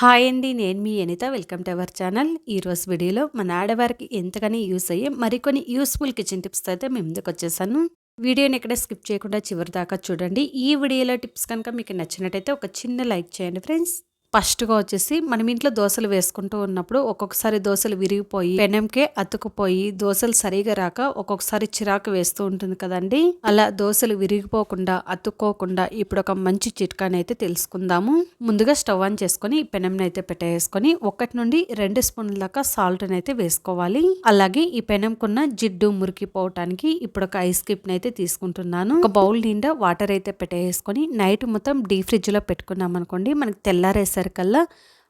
Hi అండి నేను మీ Anita. Welcome to our channel. ఈరోజు వీడియోలో మన ఆడవారికి ఎంతగానో యూస్ అయ్యే మరికొన్ని యూస్ఫుల్ కిచెన్ టిప్స్ అయితే మేము ముందుకు వచ్చేసాను. వీడియోని ఎక్కడ స్కిప్ చేయకుండా చివరి దాకా చూడండి. ఈ వీడియోలో టిప్స్ కనుక మీకు నచ్చినట్టయితే ఒక చిన్న లైక్ చేయండి ఫ్రెండ్స్. ఫస్ట్గా వచ్చేసి మనం ఇంట్లో దోశలు వేసుకుంటూ ఉన్నప్పుడు ఒక్కొక్కసారి దోశలు విరిగిపోయి పెనంకే అతుకుపోయి దోశలు సరిగా రాక ఒక్కొక్కసారి చిరాకు వేస్తూ ఉంటుంది కదండి. అలా దోశలు విరిగిపోకుండా అతుక్కోకుండా ఇప్పుడు ఒక మంచి చిట్కానైతే తెలుసుకుందాము. ముందుగా స్టవ్ ఆన్ చేసుకుని పెనంని అయితే పెట్టేసుకొని ఒకటి నుండి రెండు స్పూన్ల దాకా సాల్ట్ అయితే వేసుకోవాలి. అలాగే ఈ పెనంకున్న జిడ్డు మురికిపోవటానికి ఇప్పుడు ఒక ఐస్ క్యూబ్ అయితే తీసుకుంటున్నాను. ఒక బౌల్ నిండా వాటర్ అయితే పెట్టేసుకొని నైట్ మొత్తం డీ ఫ్రిడ్జ్లో పెట్టుకున్నాం అనుకోండి మనకి తెల్లారేసరి వేసేసరికల్లా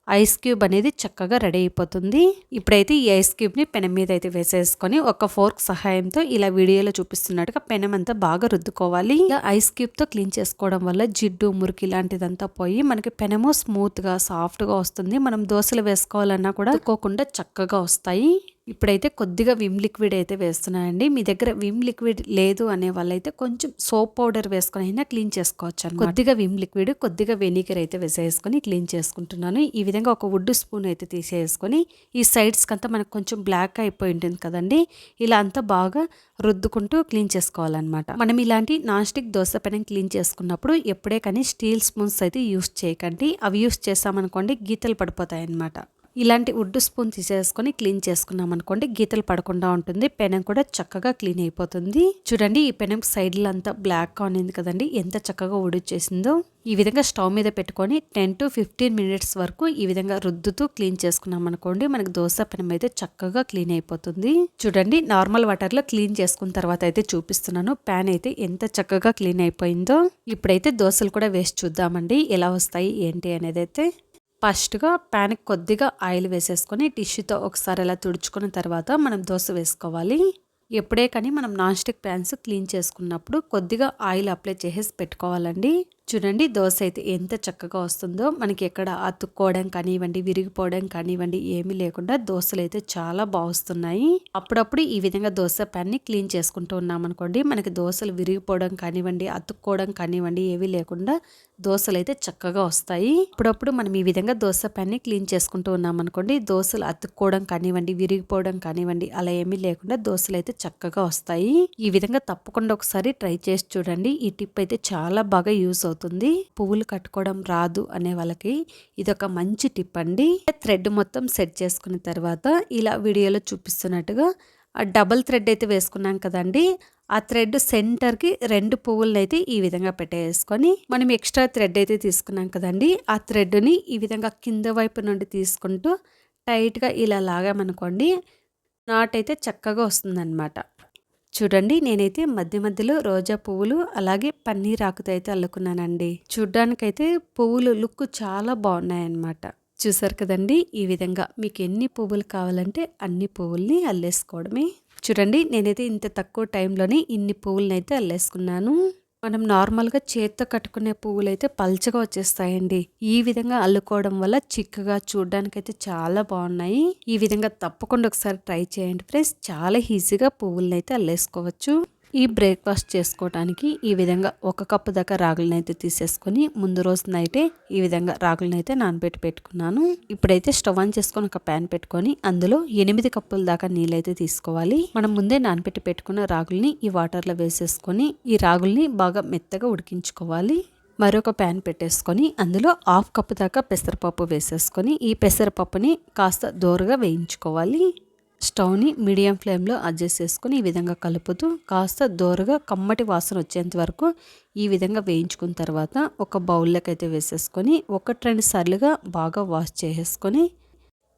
ఐస్ క్యూబ్ అనేది చక్కగా రెడీ అయిపోతుంది. ఇప్పుడైతే ఈ ఐస్ క్యూబ్ని పెనం మీద అయితే వేసేసుకొని ఒక ఫోర్క్ సహాయంతో ఇలా వీడియోలో చూపిస్తున్నట్టుగా పెనం అంతా బాగా రుద్దుకోవాలి. ఇలా ఐస్ క్యూబ్తో క్లీన్ చేసుకోవడం వల్ల జిడ్డు మురికి ఇలాంటిదంతా పోయి మనకి పెనము స్మూత్గా సాఫ్ట్గా వస్తుంది. మనం దోశలు వేసుకోవాలన్నా కూడా కోకుండా చక్కగా వస్తాయి. ఇప్పుడైతే కొద్దిగా విమ్ లిక్విడ్ అయితే వేస్తున్నానండి. మీ దగ్గర విమ్ లిక్విడ్ లేదు అనే వాళ్ళైతే కొంచెం సోప్ పౌడర్ వేసుకొని అయినా క్లీన్ చేసుకోవచ్చు కొద్దిగా విమ్ లిక్విడ్ కొద్దిగా వెనిగర్ అయితే వేసేసుకొని క్లీన్ చేసుకుంటున్నాను. ఈ విధంగా ఒక వుడ్ స్పూన్ అయితే తీసేసుకొని ఈ సైడ్స్కి అంతా మనకు కొంచెం బ్లాక్ అయిపోయి ఉంటుంది కదండి. ఇలా అంతా బాగా రుద్దుకుంటూ క్లీన్ చేసుకోవాలన్నమాట. మనం ఇలాంటి నాన్ స్టిక్ దోశ పెనం క్లీన్ చేసుకున్నప్పుడు ఎప్పుడే కానీ స్టీల్ స్పూన్స్ అయితే యూస్ చేయకండి. అవి యూస్ చేసామనుకోండి గీతలు పడిపోతాయి అన్నమాట ఇలాంటి వుడ్ స్పూన్ తీసేసుకొని క్లీన్ చేసుకున్నాం అనుకోండి గీతలు పడకుండా ఉంటుంది పెనం కూడా చక్కగా క్లీన్ అయిపోతుంది. చూడండి ఈ పెనం సైడ్లో అంతా బ్లాక్గా ఉన్నింది కదండి ఎంత చక్కగా ఉడిచేసిందో ఈ విధంగా స్టవ్ మీద పెట్టుకొని టెన్ టు ఫిఫ్టీన్ మినిట్స్ వరకు ఈ విధంగా రుద్దుతూ క్లీన్ చేసుకున్నాం అనుకోండి మనకి దోశ పెనం అయితే చక్కగా క్లీన్ అయిపోతుంది. చూడండి నార్మల్ వాటర్లో క్లీన్ చేసుకున్న తర్వాత అయితే చూపిస్తున్నాను ప్యాన్ అయితే ఎంత చక్కగా క్లీన్ అయిపోయిందో. ఇప్పుడైతే దోశలు కూడా వేసి చూద్దామండి ఎలా వస్తాయి ఏంటి అనేది అయితే. ఫస్ట్గా ప్యాన్కి కొద్దిగా ఆయిల్ వేసేసుకొని టిష్యూతో ఒకసారి అలా తుడుచుకున్న తర్వాత మనం దోశ వేసుకోవాలి. ఎప్పుడే కానీ మనం నాన్ స్టిక్ ప్యాన్స్ క్లీన్ చేసుకున్నప్పుడు కొద్దిగా ఆయిల్ అప్లై చేసేసి పెట్టుకోవాలండి. చూడండి దోశ అయితే ఎంత చక్కగా వస్తుందో. మనకి ఎక్కడ అతుక్కోవడం కానివ్వండి విరిగిపోవడం కానివ్వండి ఏమీ లేకుండా దోశలు అయితే చాలా బాగుస్తున్నాయి. అప్పుడప్పుడు ఈ విధంగా దోశ ప్యాన్ని క్లీన్ చేసుకుంటూ ఉన్నాం అనుకోండి మనకి దోశలు విరిగిపోవడం కానివ్వండి అతుక్కోవడం కానివ్వండి ఏవి లేకుండా దోశలు అయితే చక్కగా వస్తాయి. అప్పుడప్పుడు మనం ఈ విధంగా దోశ ప్యాన్ని క్లీన్ చేసుకుంటూ ఉన్నాం అనుకోండి దోశలు అతుక్కోవడం కానివ్వండి విరిగిపోవడం కానివ్వండి అలా ఏమీ లేకుండా దోశలు అయితే చక్కగా వస్తాయి. ఈ విధంగా తప్పకుండా ఒకసారి ట్రై చేసి చూడండి ఈ టిప్ అయితే చాలా బాగా యూస్ అవుతుంది. అవుతుంది. పువ్వులు కట్టుకోవడం రాదు అనే వాళ్ళకి ఇది ఒక మంచి టిప్ అండి. థ్రెడ్ మొత్తం సెట్ చేసుకున్న తర్వాత ఇలా వీడియోలో చూపిస్తున్నట్టుగా డబల్ థ్రెడ్ అయితే వేసుకున్నాం కదండి. ఆ థ్రెడ్ సెంటర్కి రెండు పువ్వులను అయితే ఈ విధంగా పెట్టేసుకొని మనం ఎక్స్ట్రా థ్రెడ్ అయితే తీసుకున్నాం కదండి. ఆ థ్రెడ్ని ఈ విధంగా కింద వైపు నుండి తీసుకుంటూ టైట్గా ఇలా లాగామనుకోండి నాట్ అయితే చక్కగా వస్తుందన్నమాట. చూడండి నేనైతే మధ్య మధ్యలో రోజా పువ్వులు అలాగే పన్నీర్ ఆకుతో అయితే అల్లుకున్నానండి. చూడ్డానికైతే పువ్వులు లుక్ చాలా బాగున్నాయన్నమాట. చూసారు కదండి ఈ విధంగా మీకు ఎన్ని పువ్వులు కావాలంటే అన్ని పువ్వుల్ని అల్లేసుకోవడమే. చూడండి నేనైతే ఇంత తక్కువ టైంలోనే ఇన్ని పువ్వులనైతే అల్లేసుకున్నాను. మనం నార్మల్గా చేత్తో కట్టుకునే పువ్వులు అయితే పల్చగా వచ్చేస్తాయండి. ఈ విధంగా అల్లుకోవడం వల్ల చిక్కగా చూడడానికైతే చాలా బాగున్నాయి. ఈ విధంగా తప్పకుండా ఒకసారి ట్రై చేయండి ఫ్రెండ్స్. చాలా ఈజీగా పువ్వులను అయితే అల్లేసుకోవచ్చు. ఈ బ్రేక్ఫాస్ట్ చేసుకోవడానికి ఈ విధంగా ఒక కప్పు దాకా రాగులను అయితే తీసేసుకొని ముందు రోజు నైటే ఈ విధంగా రాగులను అయితే నానబెట్టి పెట్టుకున్నాను. ఇప్పుడైతే స్టవ్ ఆన్ చేసుకొని ఒక ప్యాన్ పెట్టుకొని అందులో ఎనిమిది కప్పుల దాకా నీళ్ళైతే తీసుకోవాలి. మనం ముందే నానబెట్టి పెట్టుకున్న రాగుల్ని ఈ వాటర్లో వేసేసుకొని ఈ రాగుల్ని బాగా మెత్తగా ఉడికించుకోవాలి. మరొక ప్యాన్ పెట్టేసుకొని అందులో హాఫ్ కప్పు దాకా పెసరపప్పు వేసేసుకొని ఈ పెసరపప్పుని కాస్త దోరగా వేయించుకోవాలి. స్టవ్ని మీడియం ఫ్లేమ్లో అడ్జస్ట్ చేసుకుని ఈ విధంగా కలుపుతూ కాస్త దోరగా కమ్మటి వాసన వచ్చేంత వరకు ఈ విధంగా వేయించుకున్న తర్వాత ఒక బౌల్లోకి అయితే వేసేసుకొని ఒకటి రెండు సార్లుగా బాగా వాష్ చేసేసుకొని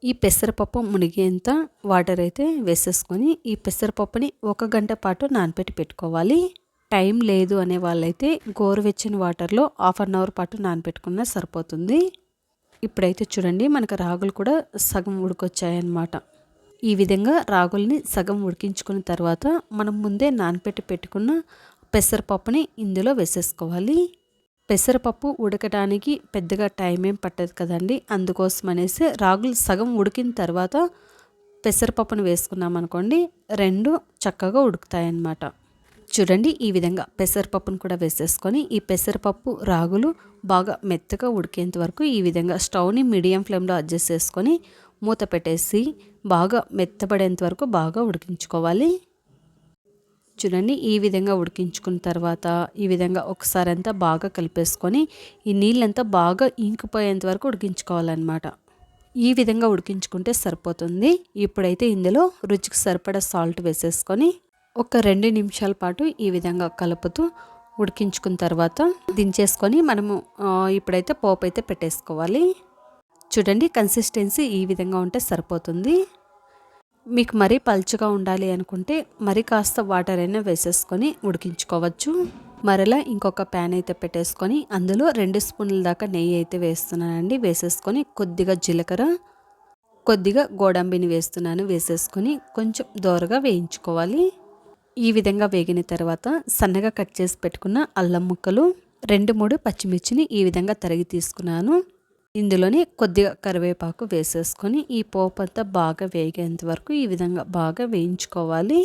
ఈ పెసరపప్పు మునిగేంత వాటర్ అయితే వేసేసుకొని ఈ పెసరపప్పుని ఒక గంట పాటు నానపెట్టి పెట్టుకోవాలి. టైం లేదు అనే వాళ్ళైతే గోరువెచ్చిన వాటర్లో హాఫ్ అన్ అవర్ పాటు నానపెట్టుకున్నా సరిపోతుంది. ఇప్పుడైతే చూడండి మనకు రాగులు కూడా సగం ఉడికొచ్చాయన్నమాట. ఈ విధంగా రాగుల్ని సగం ఉడికించుకున్న తర్వాత మనం ముందే నానపెట్టి పెట్టుకున్న పెసరపప్పుని ఇందులో వేసేసుకోవాలి. పెసరపప్పు ఉడకడానికి పెద్దగా టైం ఏం పట్టదు కదండి. అందుకోసం అనేసి రాగులు సగం ఉడికిన తర్వాత పెసరపప్పును వేసుకున్నాం అనుకోండి రెండు చక్కగా ఉడుకుతాయన్నమాట. చూడండి ఈ విధంగా పెసరపప్పును కూడా వేసేసుకొని ఈ పెసరపప్పు రాగులు బాగా మెత్తగా ఉడికేంత వరకు ఈ విధంగా స్టవ్ని మీడియం ఫ్లేమ్లో అడ్జస్ట్ చేసుకొని మూత పెట్టేసి బాగా మెత్తబడేంత వరకు బాగా ఉడికించుకోవాలి. చూడండి ఈ విధంగా ఉడికించుకున్న తర్వాత ఈ విధంగా ఒకసారి అంతా బాగా కలిపేసుకొని ఈ నీళ్ళంతా బాగా ఇంకిపోయేంత వరకు ఉడికించుకోవాలన్నమాట. ఈ విధంగా ఉడికించుకుంటే సరిపోతుంది. ఇప్పుడైతే ఇందులో రుచికి సరిపడా సాల్ట్ వేసేసుకొని ఒక రెండు నిమిషాల పాటు ఈ విధంగా కలుపుతూ ఉడికించుకున్న తర్వాత దించేసుకొని మనము ఇప్పుడైతే పోపు అయితే పెట్టేసుకోవాలి. చూడండి కన్సిస్టెన్సీ ఈ విధంగా ఉంటే సరిపోతుంది. మీకు మరీ పల్చగా ఉండాలి అనుకుంటే మరి కాస్త వాటర్ అయినా వేసేసుకొని ఉడికించుకోవచ్చు. మరలా ఇంకొక ప్యాన్ అయితే పెట్టేసుకొని అందులో రెండు స్పూన్ల దాకా నెయ్యి అయితే వేస్తున్నానండి. వేసేసుకొని కొద్దిగా జీలకర్ర కొద్దిగా గోడంబిని వేస్తున్నాను. వేసేసుకొని కొంచెం దోరగా వేయించుకోవాలి. ఈ విధంగా వేగిన తర్వాత సన్నగా కట్ చేసి పెట్టుకున్న అల్లం ముక్కలు రెండు మూడు పచ్చిమిర్చిని ఈ విధంగా తరిగి తీసుకున్నాను. ఇందులోని కొద్దిగా కరివేపాకు వేసేసుకొని ఈ పోపు అంతా బాగా వేగేంత వరకు ఈ విధంగా బాగా వేయించుకోవాలి.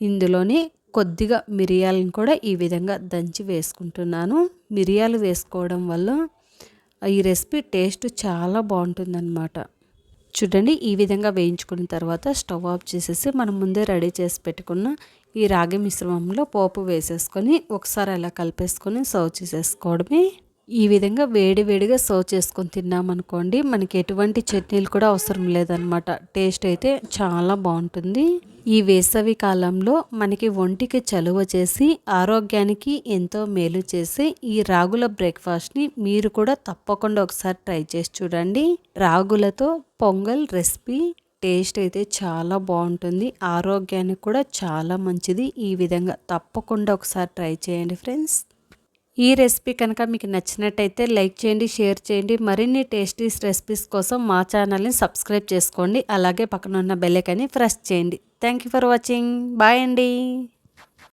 ఇందులోని కొద్దిగా మిరియాలను కూడా ఈ విధంగా దంచి వేసుకుంటున్నాను. మిరియాలు వేసుకోవడం వల్ల ఈ రెసిపీ టేస్ట్ చాలా బాగుంటుందన్నమాట. చూడండి ఈ విధంగా వేయించుకున్న తర్వాత స్టవ్ ఆఫ్ చేసేసి మనం ముందే రెడీ చేసి పెట్టుకున్న ఈ రాగి మిశ్రమంలో పోపు వేసేసుకొని ఒకసారి అలా కలిపేసుకొని సర్వ్ చేసేసుకోవడమే. ఈ విధంగా వేడి వేడిగా సర్వ్ చేసుకొని తిన్నామనుకోండి మనకి ఎటువంటి చట్నీలు కూడా అవసరం లేదనమాట టేస్ట్ అయితే చాలా బాగుంటుంది. ఈ వేసవి కాలంలో మనకి ఒంటికి చలువ చేసి ఆరోగ్యానికి ఎంతో మేలు చేసి ఈ రాగుల బ్రేక్ఫాస్ట్ని మీరు కూడా తప్పకుండా ఒకసారి ట్రై చేసి చూడండి. రాగులతో పొంగల్ రెసిపీ టేస్ట్ అయితే చాలా బాగుంటుంది. ఆరోగ్యానికి కూడా చాలా మంచిది. ఈ విధంగా తప్పకుండా ఒకసారి ట్రై చేయండి ఫ్రెండ్స్. ఈ రెసిపీ కనుక మీకు నచ్చినట్టయితే లైక్ చేయండి షేర్ చేయండి. మరిన్ని టేస్టీస్ రెసిపీస్ కోసం మా ఛానల్ని సబ్స్క్రైబ్ చేసుకోండి. అలాగే పక్కన ఉన్న బెల్లైకాన్ని ప్రెస్ చేయండి. Thank you for watching bye అండి.